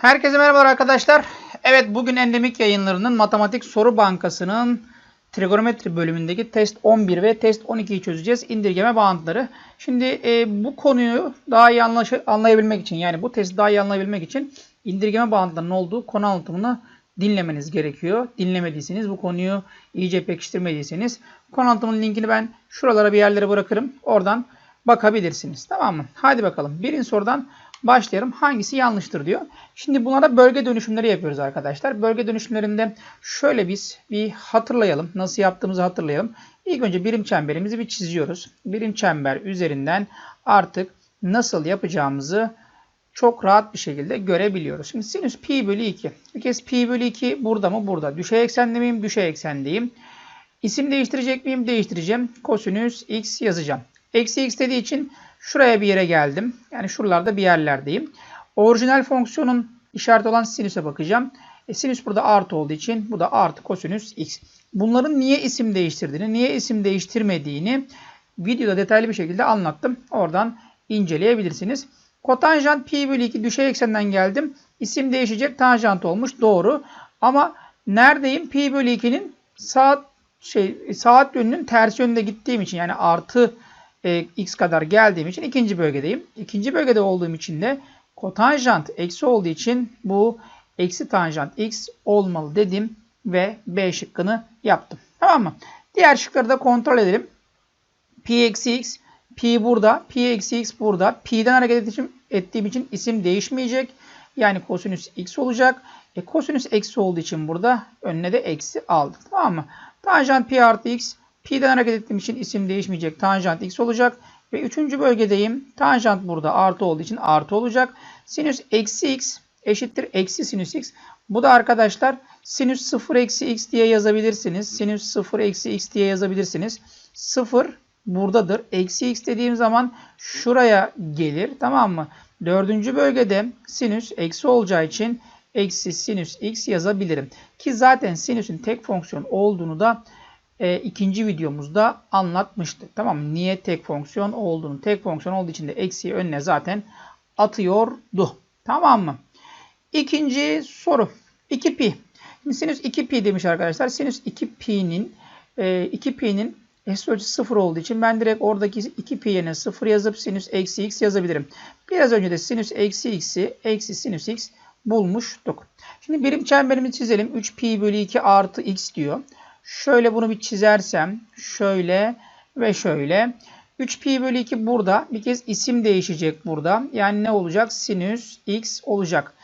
Herkese merhabalar arkadaşlar. Evet bugün endemik yayınlarının matematik soru bankasının trigonometri bölümündeki test 11 ve test 12'yi çözeceğiz. İndirgeme bağıntıları. Şimdi e, bu konuyu daha iyi anlayabilmek için yani bu testi daha iyi anlayabilmek için indirgeme bağıntılarının olduğu konu anlatımını dinlemeniz gerekiyor. Dinlemediyseniz bu konuyu iyice pekiştirmediyseniz konu anlatımının linkini ben şuralara bir yerlere bırakırım. Oradan bakabilirsiniz. Tamam mı? Hadi bakalım. Birinci sorudan başlayalım. Hangisi yanlıştır diyor. Şimdi bunlara bölge dönüşümleri yapıyoruz arkadaşlar. Bölge dönüşümlerinde şöyle biz bir hatırlayalım. Nasıl yaptığımızı hatırlayalım. İlk önce birim çemberimizi bir çiziyoruz. Birim çember üzerinden artık nasıl yapacağımızı çok rahat bir şekilde görebiliyoruz. Şimdi sinüs pi bölü 2. Bir kez pi bölü 2 burada mı? Burada. Düşey eksende miyim? Düşey eksendeyim. İsim değiştirecek miyim? Değiştireceğim. Kosinüs x yazacağım. Eksi x dediği için şuraya bir yere geldim. Yani şuralarda bir yerlerdeyim. Orijinal fonksiyonun işareti olan sinüse bakacağım. E, sinüs burada artı olduğu için bu da artı kosinüs x. Bunların niye isim değiştirdiğini, niye isim değiştirmediğini videoda detaylı bir şekilde anlattım. Oradan inceleyebilirsiniz. Kotanjant pi bölü 2 düşey eksenden geldim. İsim değişecek tanjant olmuş. Doğru. Ama neredeyim? Pi bölü 2'nin saat şey saat yönünün ters yönünde gittiğim için yani artı e, x kadar geldiğim için ikinci bölgedeyim. İkinci bölgede olduğum için de kotanjant eksi olduğu için bu eksi tanjant x olmalı dedim ve B şıkkını yaptım. Tamam mı? Diğer şıkları da kontrol edelim. Pi eksi x, pi burada, pi eksi x burada. Pi'den hareket ettiğim, ettiğim için isim değişmeyecek. Yani kosinüs x olacak. E, kosinüs eksi olduğu için burada önüne de eksi aldık. Tamam mı? Tanjant pi artı x. Pi'den hareket ettiğim için isim değişmeyecek. Tanjant x olacak. Ve üçüncü bölgedeyim. Tanjant burada artı olduğu için artı olacak. Sinüs eksi x eşittir eksi sinüs x. Bu da arkadaşlar sinüs 0 eksi x diye yazabilirsiniz. Sinüs 0 eksi x diye yazabilirsiniz. 0 buradadır. Eksi x dediğim zaman şuraya gelir. Tamam mı? Dördüncü bölgede sinüs eksi olacağı için eksi sinüs x yazabilirim. Ki zaten sinüsün tek fonksiyon olduğunu da e, ikinci videomuzda anlatmıştık. Tamam mı? Niye tek fonksiyon olduğunu. Tek fonksiyon olduğu için de eksiği önüne zaten atıyordu. Tamam mı? İkinci soru. 2 pi. Şimdi sinüs 2 pi demiş arkadaşlar. Sinüs 2 pi'nin e, 2 pi'nin S ölçüsü 0 olduğu için ben direkt oradaki 2 pi yerine 0 yazıp sinüs eksi x yazabilirim. Biraz önce de sinüs eksi x'i eksi sinüs x bulmuştuk. Şimdi birim çemberimizi çizelim. 3 pi bölü 2 artı x diyor. Şöyle bunu bir çizersem şöyle ve şöyle. 3 pi bölü 2 burada. Bir kez isim değişecek burada. Yani ne olacak? Sinüs x olacak.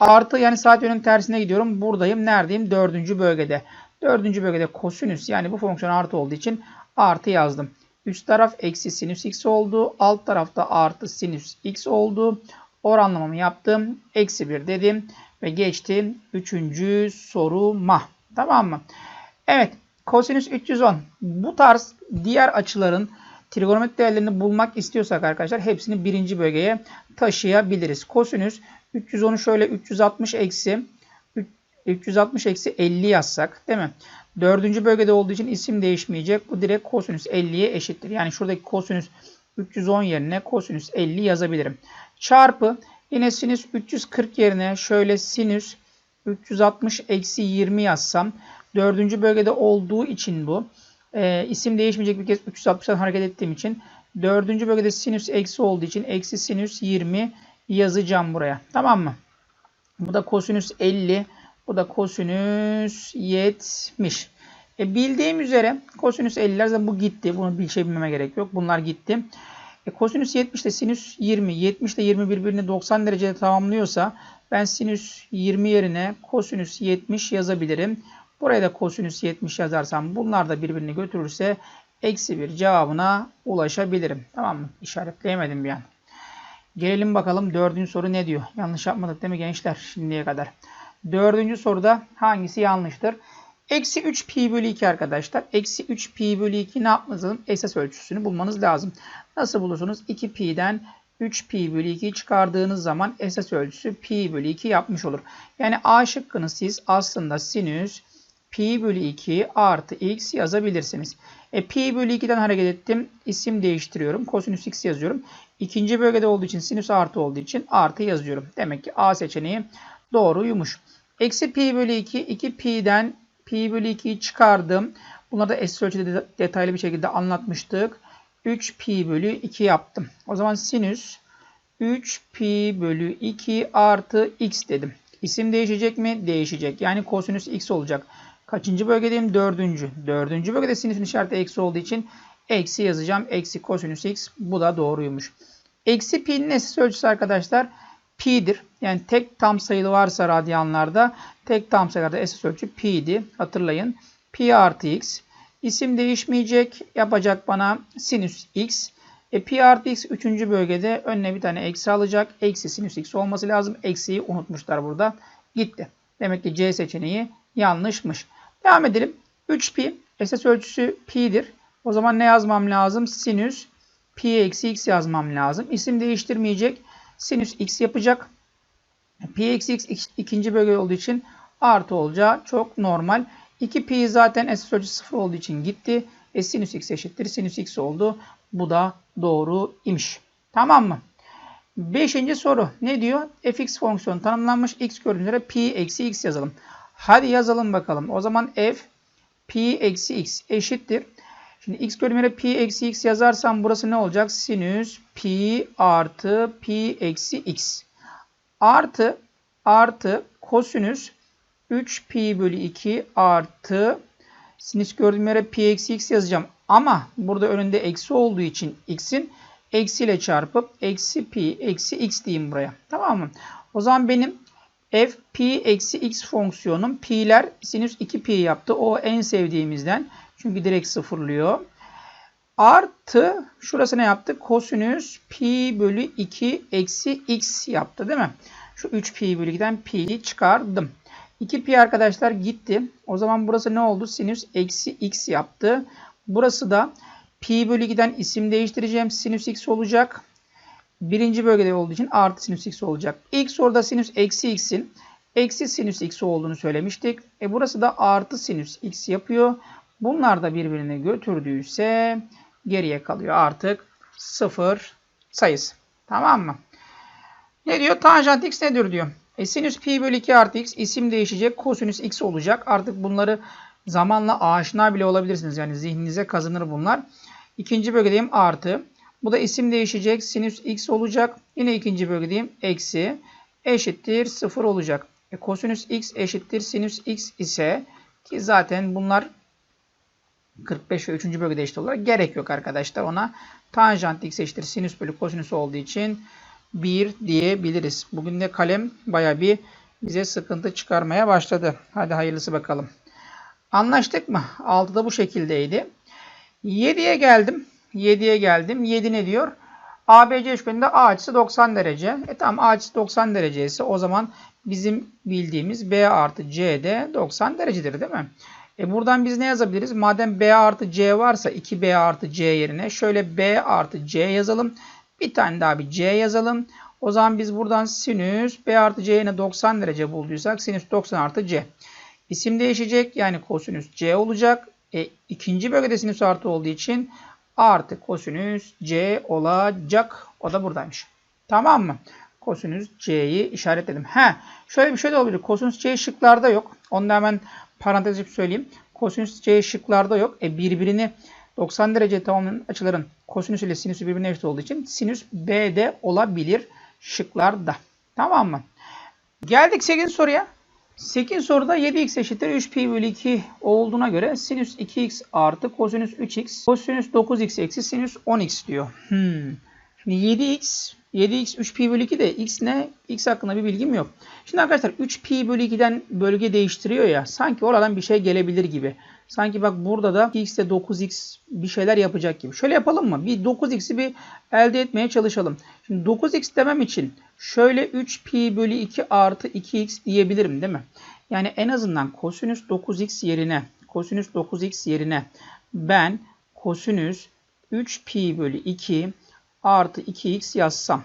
Artı yani saat yönünün tersine gidiyorum. Buradayım. Neredeyim? Dördüncü bölgede. Dördüncü bölgede kosinüs yani bu fonksiyon artı olduğu için artı yazdım. Üst taraf eksi sinüs x oldu. Alt tarafta artı sinüs x oldu. Oranlamamı yaptım. Eksi 1 dedim. Ve geçtim. Üçüncü soruma. Tamam mı? Evet. Kosinüs 310. Bu tarz diğer açıların trigonometri değerlerini bulmak istiyorsak arkadaşlar hepsini birinci bölgeye taşıyabiliriz. Kosinüs 310'u şöyle 360 eksi 360 eksi 50 yazsak değil mi? Dördüncü bölgede olduğu için isim değişmeyecek. Bu direkt kosinüs 50'ye eşittir. Yani şuradaki kosinüs 310 yerine kosinüs 50 yazabilirim. Çarpı yine sinüs 340 yerine şöyle sinüs 360 eksi 20 yazsam. Dördüncü bölgede olduğu için bu. E, isim değişmeyecek bir kez 360'dan hareket ettiğim için. Dördüncü bölgede sinüs eksi olduğu için eksi sinüs 20 yazacağım buraya. Tamam mı? Bu da kosinüs 50. Bu da kosinüs 70. E bildiğim üzere kosinüs 50'ler zaten bu gitti. Bunu bir şey bilmeme gerek yok. Bunlar gitti. E kosinüs 70 ile sinüs 20. 70 ile 20 birbirini 90 derecede tamamlıyorsa ben sinüs 20 yerine kosinüs 70 yazabilirim. Buraya da kosinüs 70 yazarsam bunlar da birbirini götürürse eksi 1 cevabına ulaşabilirim. Tamam mı? İşaretleyemedim bir an. Gelelim bakalım dördüncü soru ne diyor? Yanlış yapmadık değil mi gençler şimdiye kadar? Dördüncü soruda hangisi yanlıştır? Eksi 3 pi bölü 2 arkadaşlar. Eksi 3 pi bölü 2 ne yapmanız? Esas ölçüsünü bulmanız lazım. Nasıl bulursunuz? 2 pi'den 3 pi bölü 2'yi çıkardığınız zaman esas ölçüsü pi bölü 2 yapmış olur. Yani A şıkkını siz aslında sinüs pi bölü 2 artı x yazabilirsiniz. E, pi bölü 2'den hareket ettim. İsim değiştiriyorum. Kosinüs x yazıyorum. İkinci bölgede olduğu için sinüs artı olduğu için artı yazıyorum. Demek ki A seçeneği doğruymuş. Eksi pi bölü 2. 2 pi'den pi bölü 2'yi çıkardım. Bunları da eşit ölçüde detaylı bir şekilde anlatmıştık. 3 pi bölü 2 yaptım. O zaman sinüs 3 pi bölü 2 artı x dedim. İsim değişecek mi? Değişecek. Yani kosinüs x olacak. Kaçıncı bölgedeyim? Dördüncü. Dördüncü bölgede sinüsün işareti eksi olduğu için eksi yazacağım. Eksi kosinüs x. Bu da doğruymuş. Eksi pi'nin eşit ölçüsü arkadaşlar pi'dir. Yani tek tam sayılı varsa radyanlarda tek tam sayılarda eşit ölçü pi'di. Hatırlayın. Pi artı x. İsim değişmeyecek. Yapacak bana sinüs x. E, pi artı x 3. bölgede önüne bir tane eksi alacak. Eksi sinüs x olması lazım. Eksiyi unutmuşlar burada. Gitti. Demek ki C seçeneği yanlışmış. Devam edelim. 3 pi. Esas ölçüsü pi'dir. O zaman ne yazmam lazım? Sinüs pi eksi x yazmam lazım. İsim değiştirmeyecek. Sinüs x yapacak. Pi eksi x ikinci bölge olduğu için artı olacağı çok normal. 2 pi zaten esas ölçüsü 0 olduğu için gitti. E sinüs x eşittir. Sinüs x oldu. Bu da doğru imiş. Tamam mı? Beşinci soru. Ne diyor? fx fonksiyonu tanımlanmış. x gördüğünüz pi eksi x yazalım. Hadi yazalım bakalım. O zaman f pi eksi x eşittir. Şimdi x bölümüne pi eksi x yazarsam burası ne olacak? Sinüs pi artı pi eksi x. Artı artı kosinüs 3 pi bölü 2 artı sinüs gördüğüm yere pi eksi x yazacağım. Ama burada önünde eksi olduğu için x'in eksiyle çarpıp eksi pi eksi x diyeyim buraya. Tamam mı? O zaman benim f pi eksi x fonksiyonum pi'ler sinüs 2 pi yaptı. O en sevdiğimizden. Çünkü direkt sıfırlıyor. Artı şurası ne yaptı? Kosinüs pi bölü 2 eksi x yaptı değil mi? Şu 3 pi bölü 2'den pi'yi çıkardım. 2 pi arkadaşlar gitti. O zaman burası ne oldu? Sinüs eksi x yaptı. Burası da pi bölü 2'den isim değiştireceğim. Sinüs x olacak. Birinci bölgede olduğu için artı sinüs x olacak. İlk soruda sinüs eksi x'in eksi sinüs x olduğunu söylemiştik. E burası da artı sinüs x yapıyor. Bunlar da birbirine götürdüyse geriye kalıyor artık 0 sayısı. Tamam mı? Ne diyor? Tanjant x nedir diyor. E, sinüs pi bölü 2 artı x isim değişecek. Kosinüs x olacak. Artık bunları zamanla aşina bile olabilirsiniz. Yani zihninize kazınır bunlar. İkinci bölgedeyim artı. Bu da isim değişecek. Sinüs x olacak. Yine ikinci bölgedeyim eksi. Eşittir 0 olacak. E, kosinüs x eşittir sinüs x ise ki zaten bunlar 45 ve 3. bölgede eşit olarak gerek yok arkadaşlar. Ona tanjant x eşittir sinüs bölü kosinüs olduğu için 1 diyebiliriz. Bugün de kalem baya bir bize sıkıntı çıkarmaya başladı. Hadi hayırlısı bakalım. Anlaştık mı? 6'da bu şekildeydi. 7'ye geldim. 7'ye geldim. 7 ne diyor? ABC üçgeninde A açısı 90 derece. E tamam A açısı 90 derece ise o zaman bizim bildiğimiz B artı C de 90 derecedir değil mi? E buradan biz ne yazabiliriz? Madem B artı C varsa 2B artı C yerine şöyle B artı C yazalım. Bir tane daha bir C yazalım. O zaman biz buradan sinüs B artı C yerine 90 derece bulduysak sinüs 90 artı C. İsim değişecek. Yani kosinüs C olacak. E, ikinci bölgede sinüs artı olduğu için artı kosinüs C olacak. O da buradaymış. Tamam mı? Kosinüs C'yi işaretledim. He, şöyle bir şey de olabilir. Kosinüs C şıklarda yok. Onu da hemen parantez söyleyeyim. Kosinüs C şıklarda yok. E birbirini 90 derece tamamlayan açıların kosinüs ile sinüsü birbirine eşit olduğu için sinüs B'de olabilir şıklarda. Tamam mı? Geldik 8 soruya. 8 soruda 7x eşittir 3 pi bölü 2 olduğuna göre sinüs 2x artı kosinüs 3x kosinüs 9x eksi sinüs 10x diyor. Hmm. Şimdi 7x 7x 3 pi bölü 2 de x ne? x hakkında bir bilgim yok. Şimdi arkadaşlar 3 pi bölü 2'den bölge değiştiriyor ya sanki oradan bir şey gelebilir gibi. Sanki bak burada da x ile 9x bir şeyler yapacak gibi. Şöyle yapalım mı? Bir 9x'i bir elde etmeye çalışalım. Şimdi 9x demem için şöyle 3 pi bölü 2 artı 2x diyebilirim değil mi? Yani en azından kosinüs 9x yerine kosinüs 9x yerine ben kosinüs 3 pi bölü 2 artı 2x yazsam.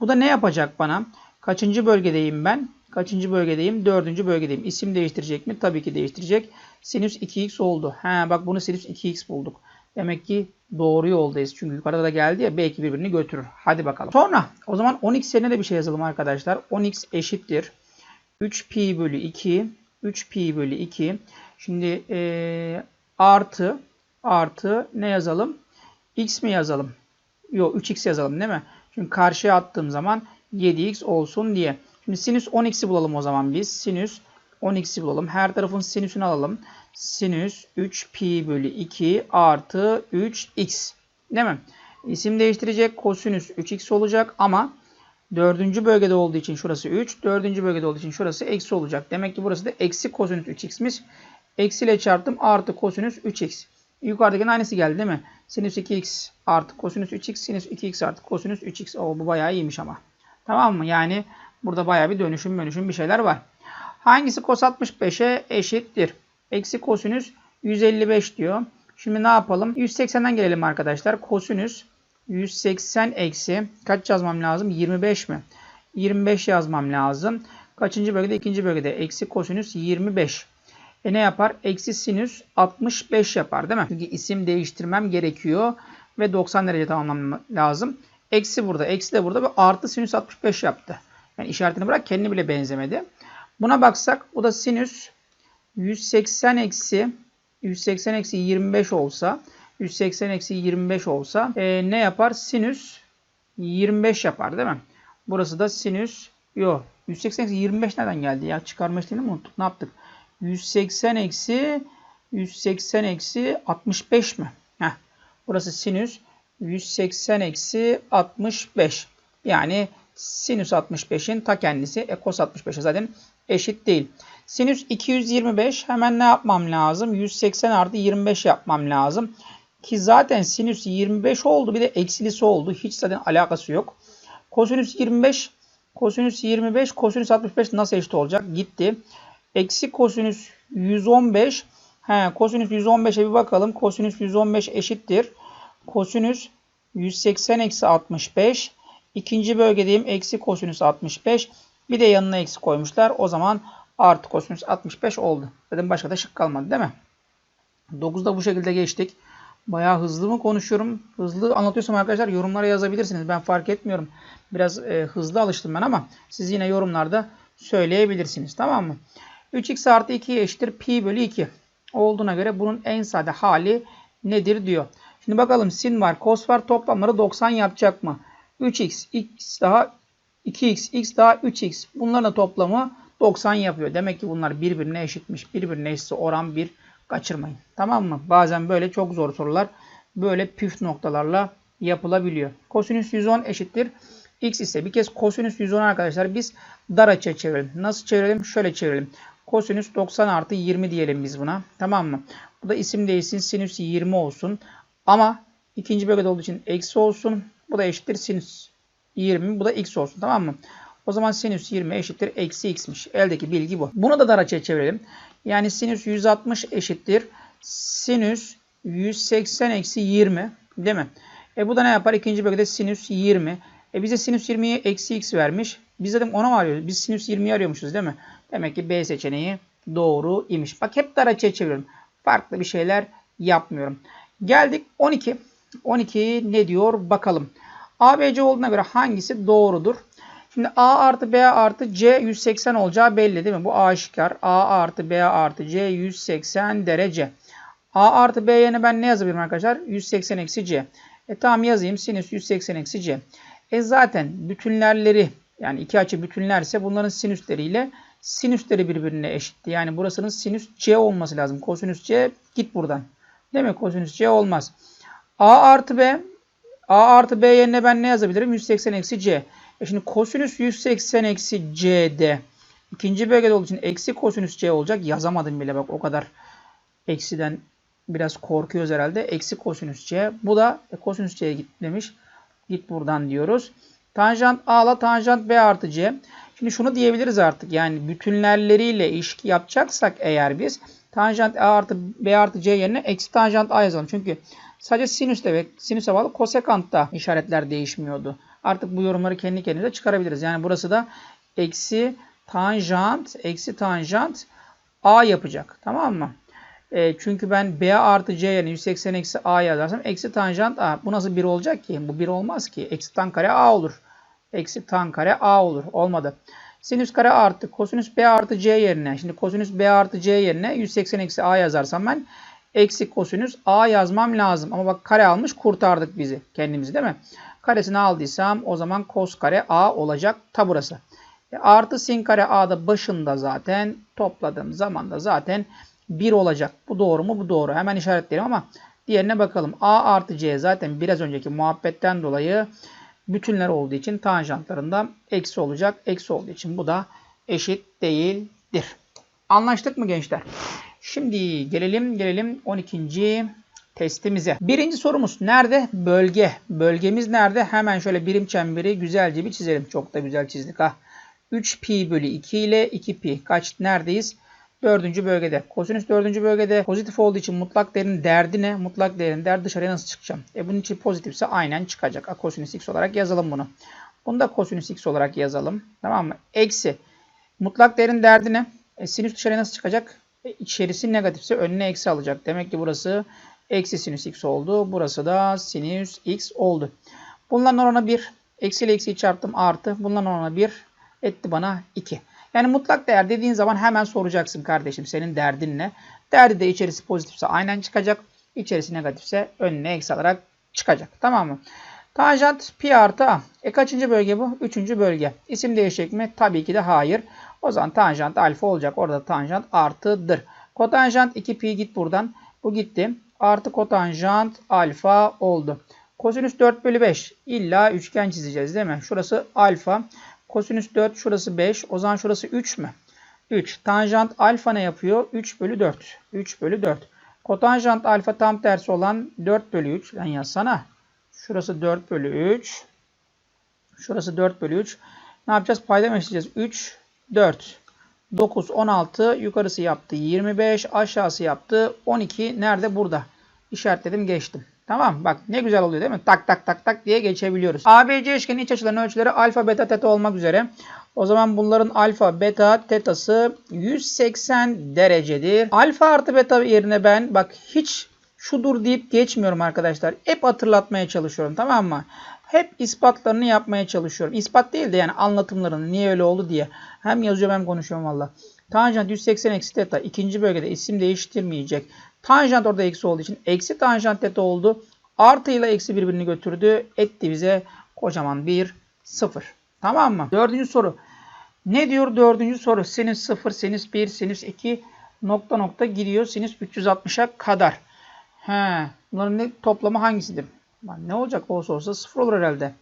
Bu da ne yapacak bana? Kaçıncı bölgedeyim ben? Kaçıncı bölgedeyim? Dördüncü bölgedeyim. İsim değiştirecek mi? Tabii ki değiştirecek. Sinüs 2x oldu. He bak bunu sinüs 2x bulduk. Demek ki doğru yoldayız. Çünkü yukarıda da geldi ya belki birbirini götürür. Hadi bakalım. Sonra o zaman 10x yerine de bir şey yazalım arkadaşlar. 10x eşittir. 3 pi bölü 2 3 pi bölü 2 şimdi e, artı artı ne yazalım? x mi yazalım? Yok 3x yazalım değil mi? Çünkü karşıya attığım zaman 7x olsun diye. Şimdi sinüs 10x'i bulalım o zaman biz. Sinüs 10x'i bulalım. Her tarafın sinüsünü alalım. Sinüs 3 pi bölü 2 artı 3x. Değil mi? İsim değiştirecek. Kosinüs 3x olacak ama dördüncü bölgede olduğu için şurası 3. Dördüncü bölgede olduğu için şurası eksi olacak. Demek ki burası da eksi kosinüs 3x'miş. Eksiyle çarptım artı kosinüs 3x. Yukarıdakinin aynısı geldi değil mi? Sinüs 2x artı kosinüs 3x, sinüs 2x artı kosinüs 3x. O bu bayağı iyiymiş ama. Tamam mı? Yani burada bayağı bir dönüşüm dönüşüm bir şeyler var. Hangisi cos 65'e eşittir? Eksi kosinüs 155 diyor. Şimdi ne yapalım? 180'den gelelim arkadaşlar. Kosinüs 180 eksi kaç yazmam lazım? 25 mi? 25 yazmam lazım. Kaçıncı bölgede? İkinci bölgede. Eksi kosinüs 25. E ne yapar? Eksi sinüs 65 yapar değil mi? Çünkü isim değiştirmem gerekiyor. Ve 90 derece tamamlamam lazım. Eksi burada. Eksi de burada. Ve artı sinüs 65 yaptı. Yani işaretini bırak kendini bile benzemedi. Buna baksak o da sinüs 180 eksi 180 eksi 25 olsa 180 eksi 25 olsa e, ne yapar? Sinüs 25 yapar değil mi? Burası da sinüs yok. 180 eksi 25 nereden geldi ya? Çıkarma işlemini mi unuttuk? Ne yaptık? 180 eksi 180 eksi 65 mi? Heh. Burası sinüs 180 eksi 65. Yani sinüs 65'in ta kendisi. E kos 65'e zaten eşit değil. Sinüs 225 hemen ne yapmam lazım? 180 artı 25 yapmam lazım. Ki zaten sinüs 25 oldu. Bir de eksilisi oldu. Hiç zaten alakası yok. Kosinüs 25 kosinüs 25 kosinüs 65 nasıl eşit olacak? Gitti. Eksi kosinüs 115 He, kosinüs 115'e bir bakalım. Kosinüs 115 eşittir. Kosinüs 180 eksi 65. İkinci bölgedeyim. Eksi kosinüs 65. Bir de yanına eksi koymuşlar. O zaman artı kosinüs 65 oldu. Dedim başka da şık kalmadı değil mi? 9'da bu şekilde geçtik. Bayağı hızlı mı konuşuyorum? Hızlı anlatıyorsam arkadaşlar yorumlara yazabilirsiniz. Ben fark etmiyorum. Biraz e, hızlı alıştım ben ama siz yine yorumlarda söyleyebilirsiniz. Tamam mı? 3x artı 2 eşittir pi bölü 2 olduğuna göre bunun en sade hali nedir diyor. Şimdi bakalım sin var, cos var toplamları 90 yapacak mı? 3x, x daha 2x, x daha 3x. Bunların toplamı 90 yapıyor. Demek ki bunlar birbirine eşitmiş. Birbirine eşitse oran 1 kaçırmayın. Tamam mı? Bazen böyle çok zor sorular böyle püf noktalarla yapılabiliyor. Kosinüs 110 eşittir. X ise bir kez kosinüs 110 arkadaşlar biz dar açıya çevirelim. Nasıl çevirelim? Şöyle çevirelim. Kosinüs 90 artı 20 diyelim biz buna. Tamam mı? Bu da isim değilsin. Sinüs 20 olsun. Ama ikinci bölgede olduğu için eksi olsun. Bu da eşittir sinüs 20. Bu da x olsun. Tamam mı? O zaman sinüs 20 eşittir eksi x'miş. Eldeki bilgi bu. Bunu da dar açıya çevirelim. Yani sinüs 160 eşittir. Sinüs 180 eksi 20. Değil mi? E bu da ne yapar? İkinci bölgede sinüs 20. E bize sinüs 20'ye eksi x vermiş. Biz dedim ona mı arıyoruz? Biz sinüs 20'yi arıyormuşuz değil mi? Demek ki B seçeneği doğru imiş. Bak hep dar açıya çeviriyorum. Farklı bir şeyler yapmıyorum. Geldik 12. 12 ne diyor bakalım. ABC olduğuna göre hangisi doğrudur? Şimdi A artı B artı C 180 olacağı belli değil mi? Bu aşikar. A artı B artı C 180 derece. A artı B yerine ben ne yazabilirim arkadaşlar? 180 eksi C. E tamam yazayım. Sinüs 180 eksi C. E zaten bütünlerleri yani iki açı bütünlerse bunların sinüsleriyle sinüsleri birbirine eşitti. Yani burasının sinüs C olması lazım. Kosinüs C git buradan. Değil mi? Kosinüs C olmaz. A artı B A artı B yerine ben ne yazabilirim? 180 eksi C. E şimdi kosinüs 180 eksi C'de ikinci bölgede olduğu için eksi kosinüs C olacak. Yazamadım bile bak o kadar eksiden biraz korkuyoruz herhalde. Eksi kosinüs C. Bu da e, kosinüs C'ye git demiş. Git buradan diyoruz. Tanjant A ile tanjant B artı C. Şimdi şunu diyebiliriz artık. Yani bütünlerleriyle ilişki yapacaksak eğer biz tanjant A artı B artı C yerine eksi tanjant A yazalım. Çünkü sadece sinüste ve sinüse bağlı kosekantta işaretler değişmiyordu. Artık bu yorumları kendi kendimize çıkarabiliriz. Yani burası da eksi tanjant eksi tanjant A yapacak. Tamam mı? E, çünkü ben B artı C yerine 180 eksi A yazarsam eksi tanjant A. Bu nasıl 1 olacak ki? Bu 1 olmaz ki. Eksi tan kare A olur. Eksi tan kare A olur. Olmadı. Sinüs kare artı kosinüs B artı C yerine. Şimdi kosinüs B artı C yerine 180 eksi A yazarsam ben eksi kosinüs A yazmam lazım. Ama bak kare almış kurtardık bizi kendimizi değil mi? Karesini aldıysam o zaman kos kare A olacak ta burası. E, artı sin kare A da başında zaten topladığım zaman da zaten 1 olacak. Bu doğru mu? Bu doğru. Hemen işaretleyelim ama diğerine bakalım. A artı C zaten biraz önceki muhabbetten dolayı bütünler olduğu için tanjantlarında eksi olacak. Eksi olduğu için bu da eşit değildir. Anlaştık mı gençler? Şimdi gelelim gelelim 12. testimize. Birinci sorumuz nerede? Bölge. Bölgemiz nerede? Hemen şöyle birim çemberi güzelce bir çizelim. Çok da güzel çizdik ha. 3 pi bölü 2 ile 2 pi. Kaç neredeyiz? Dördüncü bölgede. Kosinüs dördüncü bölgede pozitif olduğu için mutlak değerin derdi ne? Mutlak değerin derdi dışarıya nasıl çıkacağım? E bunun için pozitifse aynen çıkacak. A, kosinüs x olarak yazalım bunu. Bunu da kosinüs x olarak yazalım. Tamam mı? Eksi. Mutlak değerin derdi ne? E, sinüs dışarıya nasıl çıkacak? E, içerisi negatifse önüne eksi alacak. Demek ki burası eksi sinüs x oldu. Burası da sinüs x oldu. Bunların oranı 1. Eksi ile eksiyi çarptım artı. Bunların oranı 1 etti bana 2. Yani mutlak değer dediğin zaman hemen soracaksın kardeşim senin derdin ne? Derdi de içerisi pozitifse aynen çıkacak. İçerisi negatifse önüne eksi alarak çıkacak. Tamam mı? Tanjant pi artı a. E kaçıncı bölge bu? Üçüncü bölge. İsim değişecek mi? Tabii ki de hayır. O zaman tanjant alfa olacak. Orada tanjant artıdır. Kotanjant 2 pi git buradan. Bu gitti. Artı kotanjant alfa oldu. Kosinüs 4 bölü 5. İlla üçgen çizeceğiz değil mi? Şurası alfa. Kosinüs 4 şurası 5. O zaman şurası 3 mü? 3. Tanjant alfa ne yapıyor? 3 bölü 4. 3 bölü 4. Kotanjant alfa tam tersi olan 4 bölü 3. Ben yazsana. Şurası 4 bölü 3. Şurası 4 bölü 3. Ne yapacağız? Payda eşleyeceğiz? 3, 4, 9, 16. Yukarısı yaptı 25. Aşağısı yaptı 12. Nerede? Burada. İşaretledim geçtim. Tamam Bak ne güzel oluyor değil mi? Tak tak tak tak diye geçebiliyoruz. ABC üçgenin iç açılarının ölçüleri alfa, beta, teta olmak üzere. O zaman bunların alfa, beta, tetası 180 derecedir. Alfa artı beta yerine ben bak hiç şudur deyip geçmiyorum arkadaşlar. Hep hatırlatmaya çalışıyorum tamam mı? Hep ispatlarını yapmaya çalışıyorum. İspat değil de yani anlatımlarını niye öyle oldu diye. Hem yazıyorum hem konuşuyorum valla. Tanjant 180 eksi teta ikinci bölgede isim değiştirmeyecek. Tanjant orada eksi olduğu için eksi tanjant teta oldu. Artı ile eksi birbirini götürdü. Etti bize kocaman bir sıfır. Tamam mı? Dördüncü soru. Ne diyor dördüncü soru? Sinüs 0, sinüs 1, sinüs 2 nokta nokta gidiyor. Sinüs 360'a kadar. He, bunların ne, toplamı hangisidir? Ne olacak olsa olsa sıfır olur herhalde.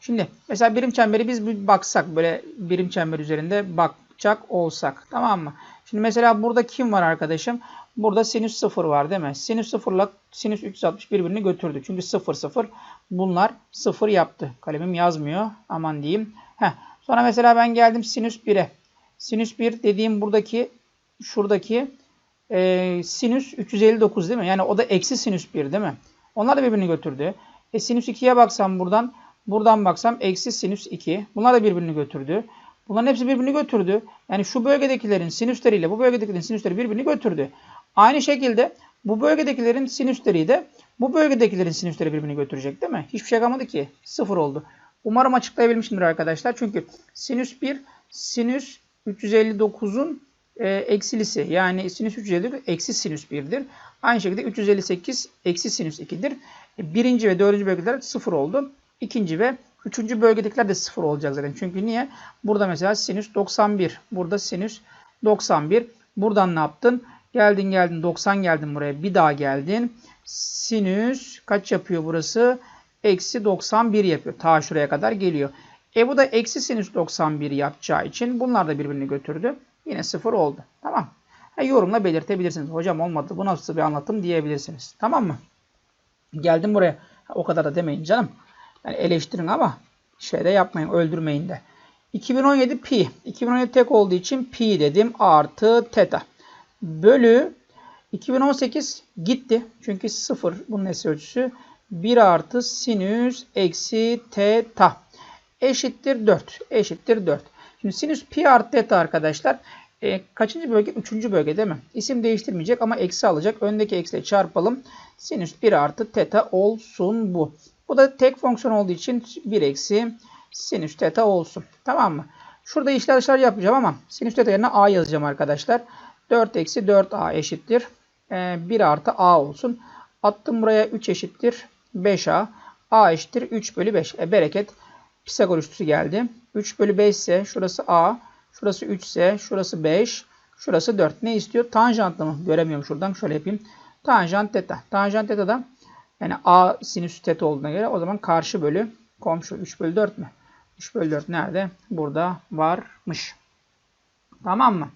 Şimdi mesela birim çemberi biz bir baksak böyle birim çember üzerinde bakacak olsak tamam mı? Şimdi mesela burada kim var arkadaşım? Burada sinüs 0 var değil mi? Sinüs 0 ile sinüs 360 birbirini götürdü. Çünkü 0 0 bunlar 0 yaptı. Kalemim yazmıyor. Aman diyeyim. Heh. Sonra mesela ben geldim sinüs 1'e. Sinüs 1 dediğim buradaki şuradaki e, sinüs 359 değil mi? Yani o da eksi sinüs 1 değil mi? Onlar da birbirini götürdü. E sinüs 2'ye baksam buradan, buradan baksam eksi sinüs 2. Bunlar da birbirini götürdü. Bunların hepsi birbirini götürdü. Yani şu bölgedekilerin sinüsleriyle bu bölgedekilerin sinüsleri birbirini götürdü. Aynı şekilde bu bölgedekilerin sinüsleri de bu bölgedekilerin sinüsleri birbirini götürecek değil mi? Hiçbir şey kalmadı ki. Sıfır oldu. Umarım açıklayabilmişimdir arkadaşlar. Çünkü sinüs 1 sinüs 359'un e, eksilisi. Yani sinüs 359 eksi sinüs 1'dir. Aynı şekilde 358 eksi sinüs 2'dir. E, birinci ve dördüncü bölgeler sıfır oldu. İkinci ve üçüncü bölgedekiler de sıfır olacak zaten. Çünkü niye? Burada mesela sinüs 91. Burada sinüs 91. Buradan ne yaptın? Geldin geldin 90 geldin buraya. Bir daha geldin. Sinüs kaç yapıyor burası? Eksi 91 yapıyor. Ta şuraya kadar geliyor. E bu da eksi sinüs 91 yapacağı için bunlar da birbirini götürdü. Yine sıfır oldu. Tamam. Ha, yorumla belirtebilirsiniz. Hocam olmadı bu nasıl bir anlatım diyebilirsiniz. Tamam mı? Geldim buraya. O kadar da demeyin canım. Yani eleştirin ama şey de yapmayın. Öldürmeyin de. 2017 pi. 2017 tek olduğu için pi dedim. Artı teta bölü 2018 gitti. Çünkü 0 bunun S ölçüsü. 1 artı sinüs eksi teta eşittir 4. Eşittir 4. Şimdi sinüs pi artı teta arkadaşlar e, kaçıncı bölge? Üçüncü bölge değil mi? İsim değiştirmeyecek ama eksi alacak. Öndeki eksiyle çarpalım. Sinüs 1 artı teta olsun bu. Bu da tek fonksiyon olduğu için 1 eksi sinüs teta olsun. Tamam mı? Şurada işler yapacağım ama sinüs teta yerine a yazacağım arkadaşlar. 4 eksi 4a eşittir. E, 1 artı a olsun. Attım buraya 3 eşittir 5a. a eşittir 3 bölü 5. E, bereket Pisagor üçlüsü geldi. 3 bölü 5 ise şurası a. Şurası 3 ise şurası 5. Şurası 4. Ne istiyor? Tanjantlı mı? Göremiyorum şuradan. Şöyle yapayım. Tanjant teta. Tanjant teta da yani a sinüs teta olduğuna göre o zaman karşı bölü komşu 3 bölü 4 mü? 3 bölü 4 nerede? Burada varmış. Tamam mı?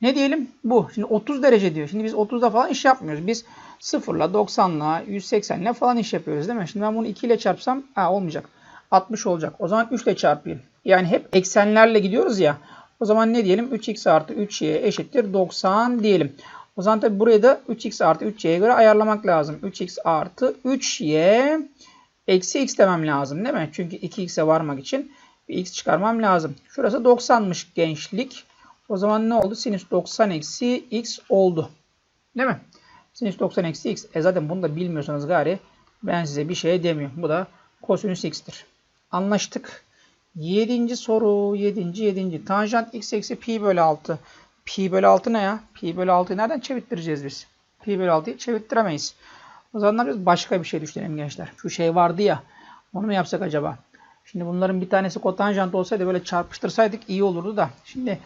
Ne diyelim? Bu. Şimdi 30 derece diyor. Şimdi biz 30'da falan iş yapmıyoruz. Biz 0'la, 90'la, 180'le falan iş yapıyoruz değil mi? Şimdi ben bunu 2 ile çarpsam ha, olmayacak. 60 olacak. O zaman 3 ile çarpayım. Yani hep eksenlerle gidiyoruz ya. O zaman ne diyelim? 3x artı 3y eşittir 90 diyelim. O zaman tabi burayı da 3x artı 3y'ye göre ayarlamak lazım. 3x artı 3y eksi x demem lazım değil mi? Çünkü 2x'e varmak için bir x çıkarmam lazım. Şurası 90'mış gençlik. O zaman ne oldu? Sinüs 90 eksi x oldu. Değil mi? Sinüs 90 eksi x. E zaten bunu da bilmiyorsanız gari ben size bir şey demiyorum. Bu da kosinüs x'tir. Anlaştık. Yedinci soru. Yedinci, yedinci. Tanjant x eksi pi bölü 6. Pi bölü 6 ne ya? Pi bölü 6'yı nereden çevirttireceğiz biz? Pi bölü 6'yı çevirttiremeyiz. O zaman biz başka bir şey düşünelim gençler. Şu şey vardı ya. Onu mu yapsak acaba? Şimdi bunların bir tanesi kotanjant olsaydı böyle çarpıştırsaydık iyi olurdu da. Şimdi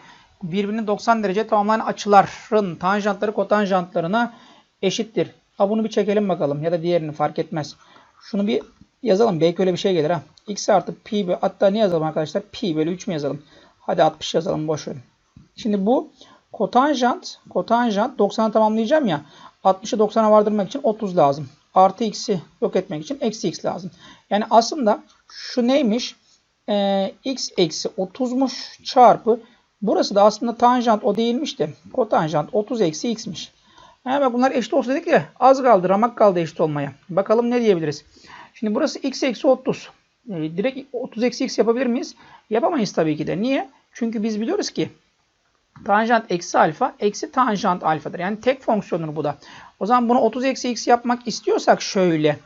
birbirini 90 derece tamamlayan açıların tanjantları kotanjantlarına eşittir. Ha bunu bir çekelim bakalım ya da diğerini fark etmez. Şunu bir yazalım. Belki öyle bir şey gelir ha. X artı pi bölü hatta ne yazalım arkadaşlar? Pi bölü 3 mü yazalım? Hadi 60 yazalım boş verin. Şimdi bu kotanjant, kotanjant 90'a tamamlayacağım ya. 60'ı 90'a vardırmak için 30 lazım. Artı x'i yok etmek için eksi x lazım. Yani aslında şu neymiş? Ee, x eksi 30'muş çarpı. Burası da aslında tanjant o değilmiş de kotanjant 30 eksi x'miş. Bak bunlar eşit olsa dedik ya az kaldı ramak kaldı eşit olmaya. Bakalım ne diyebiliriz. Şimdi burası x eksi 30. E, direkt 30 eksi x yapabilir miyiz? Yapamayız tabii ki de. Niye? Çünkü biz biliyoruz ki tanjant eksi alfa eksi tanjant alfadır. Yani tek fonksiyonur bu da. O zaman bunu 30 eksi x yapmak istiyorsak şöyle.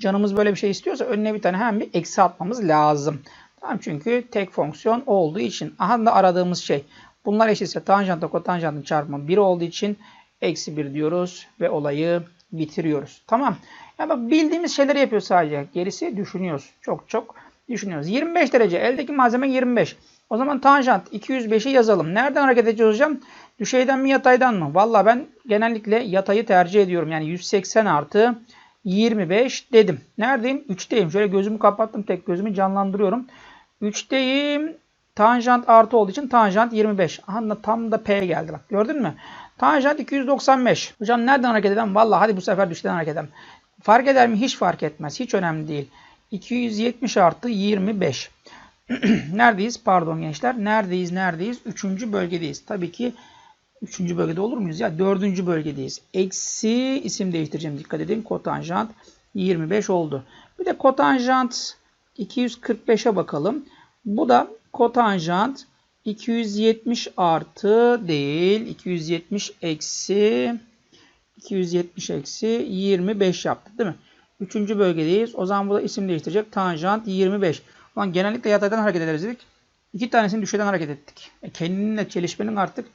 Canımız böyle bir şey istiyorsa önüne bir tane hemen bir eksi atmamız lazım. Tamam çünkü tek fonksiyon olduğu için. Aha da aradığımız şey. Bunlar eşitse tanjantla kotanjantın çarpımı 1 olduğu için eksi 1 diyoruz ve olayı bitiriyoruz. Tamam. Ya bak bildiğimiz şeyleri yapıyor sadece. Gerisi düşünüyoruz. Çok çok düşünüyoruz. 25 derece. Eldeki malzeme 25. O zaman tanjant 205'i yazalım. Nereden hareket edeceğiz hocam? Düşeyden mi yataydan mı? Valla ben genellikle yatayı tercih ediyorum. Yani 180 artı 25 dedim. Neredeyim? 3'teyim. Şöyle gözümü kapattım. Tek gözümü canlandırıyorum. 3'teyim. Tanjant artı olduğu için tanjant 25. Aha tam da P geldi bak. Gördün mü? Tanjant 295. Hocam nereden hareket edelim? Valla hadi bu sefer düşten hareket edelim. Fark eder mi? Hiç fark etmez. Hiç önemli değil. 270 artı 25. Neredeyiz? Pardon gençler. Neredeyiz? Neredeyiz? Üçüncü bölgedeyiz. Tabii ki üçüncü bölgede olur muyuz? Ya dördüncü bölgedeyiz. Eksi isim değiştireceğim. Dikkat edin. Kotanjant 25 oldu. Bir de kotanjant 245'e bakalım. Bu da kotanjant 270 artı değil. 270 eksi 270 eksi 25 yaptı değil mi? Üçüncü bölgedeyiz. O zaman bu da isim değiştirecek. Tanjant 25. Ulan genellikle yataydan hareket ederiz dedik. İki tanesini düşeyden hareket ettik. E kendinle çelişmenin artık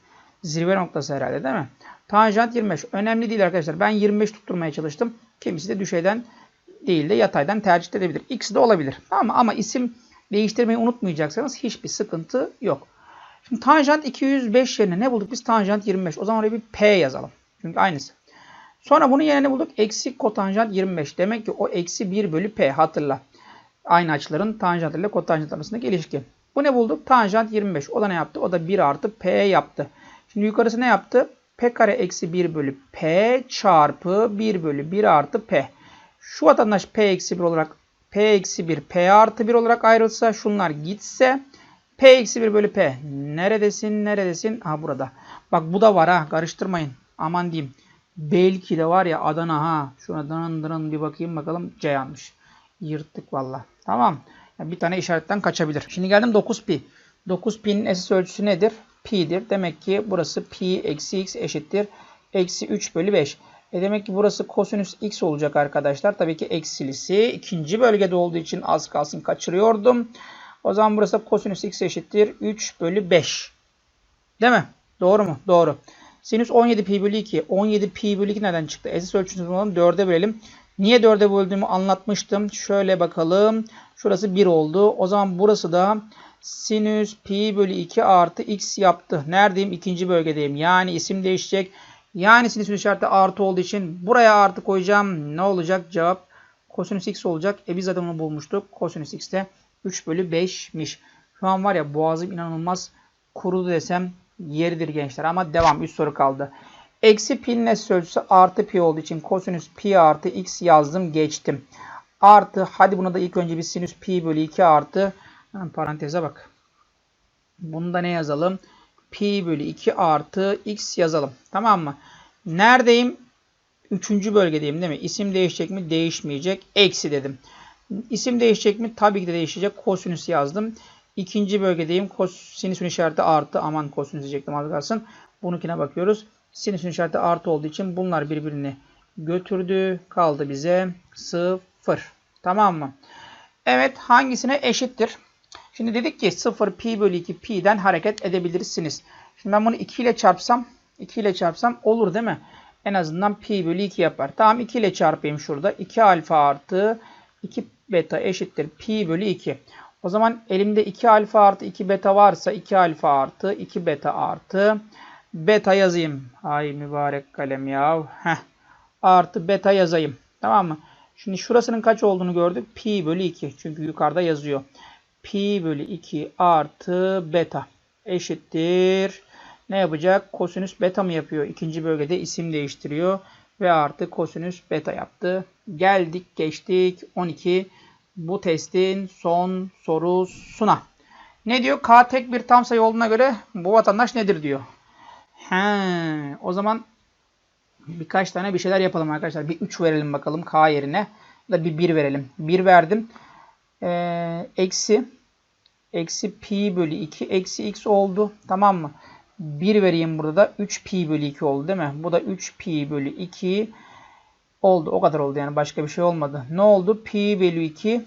zirve noktası herhalde değil mi? Tanjant 25. Önemli değil arkadaşlar. Ben 25 tutturmaya çalıştım. Kimisi de düşeyden değil de yataydan tercih edebilir. İkisi de olabilir. Ama, ama isim değiştirmeyi unutmayacaksanız hiçbir sıkıntı yok. Şimdi tanjant 205 yerine ne bulduk biz? Tanjant 25. O zaman oraya bir P yazalım. Çünkü aynısı. Sonra bunun yerine bulduk? Eksi kotanjant 25. Demek ki o eksi 1 bölü P hatırla. Aynı açıların tanjant ile kotanjant arasındaki ilişki. Bu ne bulduk? Tanjant 25. O da ne yaptı? O da 1 artı P yaptı. Şimdi yukarısı ne yaptı? P kare eksi 1 bölü P çarpı 1 bölü 1 artı P. Şu vatandaş P eksi 1 olarak P eksi 1 P artı 1 olarak ayrılsa şunlar gitse P eksi 1 bölü P. Neredesin? Neredesin? Ha burada. Bak bu da var ha. Karıştırmayın. Aman diyeyim. Belki de var ya Adana ha. Şuna dırın dırın bir bakayım bakalım. C yanlış. Yırttık valla. Tamam. Yani bir tane işaretten kaçabilir. Şimdi geldim 9 pi. 9 pi'nin esas ölçüsü nedir? Pi'dir. Demek ki burası pi eksi x eşittir. Eksi 3 bölü 5. E demek ki burası kosinüs x olacak arkadaşlar. Tabii ki eksilisi. ikinci bölgede olduğu için az kalsın kaçırıyordum. O zaman burası kosinüs x eşittir 3 bölü 5. Değil mi? Doğru mu? Doğru. Sinüs 17 pi bölü 2. 17 pi bölü 2 nereden çıktı? Esas ölçüsünü bulalım. 4'e bölelim. Niye 4'e böldüğümü anlatmıştım. Şöyle bakalım. Şurası 1 oldu. O zaman burası da sinüs pi bölü 2 artı x yaptı. Neredeyim? İkinci bölgedeyim. Yani isim değişecek. Yani sinüsün işareti artı olduğu için buraya artı koyacağım. Ne olacak? Cevap kosinüs x olacak. E biz adamını bulmuştuk. Kosinüs x de 3 bölü 5'miş. Şu an var ya boğazım inanılmaz kurudu desem yeridir gençler. Ama devam. 3 soru kaldı. Eksi pi'nin s ölçüsü artı pi olduğu için kosinüs pi artı x yazdım geçtim. Artı hadi buna da ilk önce bir sinüs pi bölü 2 artı paranteze bak. Bunda ne yazalım? Pi bölü 2 artı x yazalım. Tamam mı? Neredeyim? Üçüncü bölgedeyim değil mi? İsim değişecek mi? Değişmeyecek. Eksi dedim. İsim değişecek mi? Tabii ki de değişecek. Kosinüs yazdım. İkinci bölgedeyim. Sinüsün işareti artı. Aman kosinüs diyecektim az kalsın. Bununkine bakıyoruz. Sinüsün işareti artı olduğu için bunlar birbirini götürdü. Kaldı bize sıfır. Tamam mı? Evet hangisine eşittir? Şimdi dedik ki 0 pi bölü 2 pi'den hareket edebilirsiniz. Şimdi ben bunu 2 ile çarpsam 2 ile çarpsam olur değil mi? En azından pi bölü 2 yapar. Tamam 2 ile çarpayım şurada. 2 alfa artı 2 beta eşittir pi bölü 2. O zaman elimde 2 alfa artı 2 beta varsa 2 alfa artı 2 beta artı beta yazayım. Ay mübarek kalem ya. Heh. Artı beta yazayım. Tamam mı? Şimdi şurasının kaç olduğunu gördük. Pi bölü 2. Çünkü yukarıda yazıyor. Pi bölü 2 artı beta eşittir. Ne yapacak? Kosinüs beta mı yapıyor? İkinci bölgede isim değiştiriyor. Ve artı kosinüs beta yaptı. Geldik geçtik 12. Bu testin son sorusuna. Ne diyor? K tek bir tam sayı olduğuna göre bu vatandaş nedir diyor. He, o zaman birkaç tane bir şeyler yapalım arkadaşlar. Bir 3 verelim bakalım K yerine. Da bir 1 verelim. 1 verdim. Ee, eksi eksi pi bölü 2 eksi x oldu. Tamam mı? 1 vereyim burada da 3 pi bölü 2 oldu değil mi? Bu da 3 pi bölü 2 oldu. O kadar oldu yani başka bir şey olmadı. Ne oldu? Pi bölü 2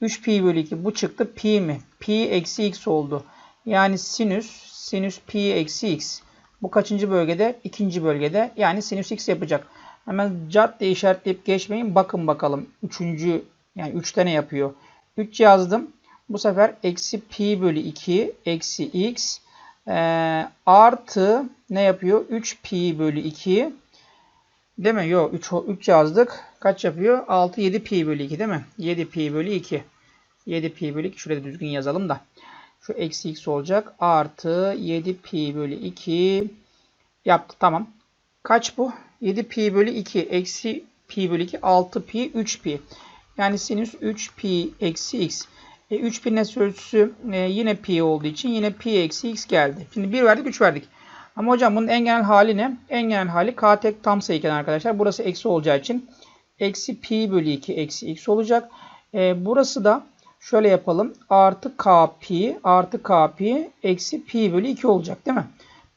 3 pi bölü 2 bu çıktı. Pi mi? Pi eksi x oldu. Yani sinüs sinüs pi eksi x. Bu kaçıncı bölgede? İkinci bölgede. Yani sinüs x yapacak. Hemen cat diye işaretleyip geçmeyin. Bakın bakalım. Üçüncü yani 3 tane yapıyor. 3 yazdım. Bu sefer eksi pi bölü 2 eksi x e, artı ne yapıyor? 3 pi bölü 2 değil mi? Yok 3, 3 yazdık. Kaç yapıyor? 6 7 pi bölü 2 değil mi? 7 pi bölü 2. 7 pi bölü 2. Şurada düzgün yazalım da. Şu eksi x olacak. Artı 7 pi bölü 2 yaptı. Tamam. Kaç bu? 7 pi bölü 2 eksi pi bölü 2 6 pi 3 pi. Yani sinüs 3 pi eksi x. E, 3 pi nes ölçüsü e, yine pi olduğu için yine pi eksi x geldi. Şimdi 1 verdik 3 verdik. Ama hocam bunun en genel hali ne? En genel hali k tek tam sayıken arkadaşlar. Burası eksi olacağı için eksi pi bölü 2 eksi x olacak. E, burası da şöyle yapalım. Artı k pi artı k pi eksi pi bölü 2 olacak değil mi?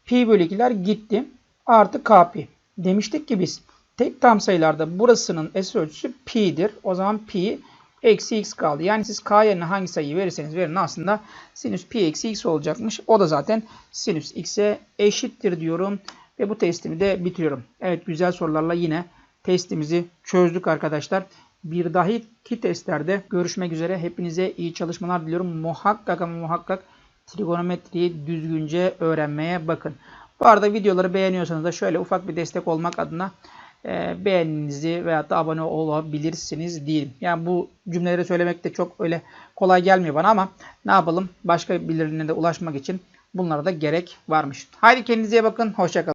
Pi bölü 2'ler gitti. Artı k pi. Demiştik ki biz tek tam sayılarda burasının s ölçüsü pi'dir. O zaman pi eksi x kaldı. Yani siz k yerine hangi sayıyı verirseniz verin aslında sinüs pi eksi x olacakmış. O da zaten sinüs x'e eşittir diyorum. Ve bu testimi de bitiriyorum. Evet güzel sorularla yine testimizi çözdük arkadaşlar. Bir dahaki testlerde görüşmek üzere. Hepinize iyi çalışmalar diliyorum. Muhakkak ama muhakkak trigonometriyi düzgünce öğrenmeye bakın. Bu arada videoları beğeniyorsanız da şöyle ufak bir destek olmak adına e, beğeninizi veya da abone olabilirsiniz diyeyim. Yani bu cümleleri söylemek de çok öyle kolay gelmiyor bana ama ne yapalım başka birilerine de ulaşmak için bunlara da gerek varmış. Haydi kendinize bakın. Hoşçakalın.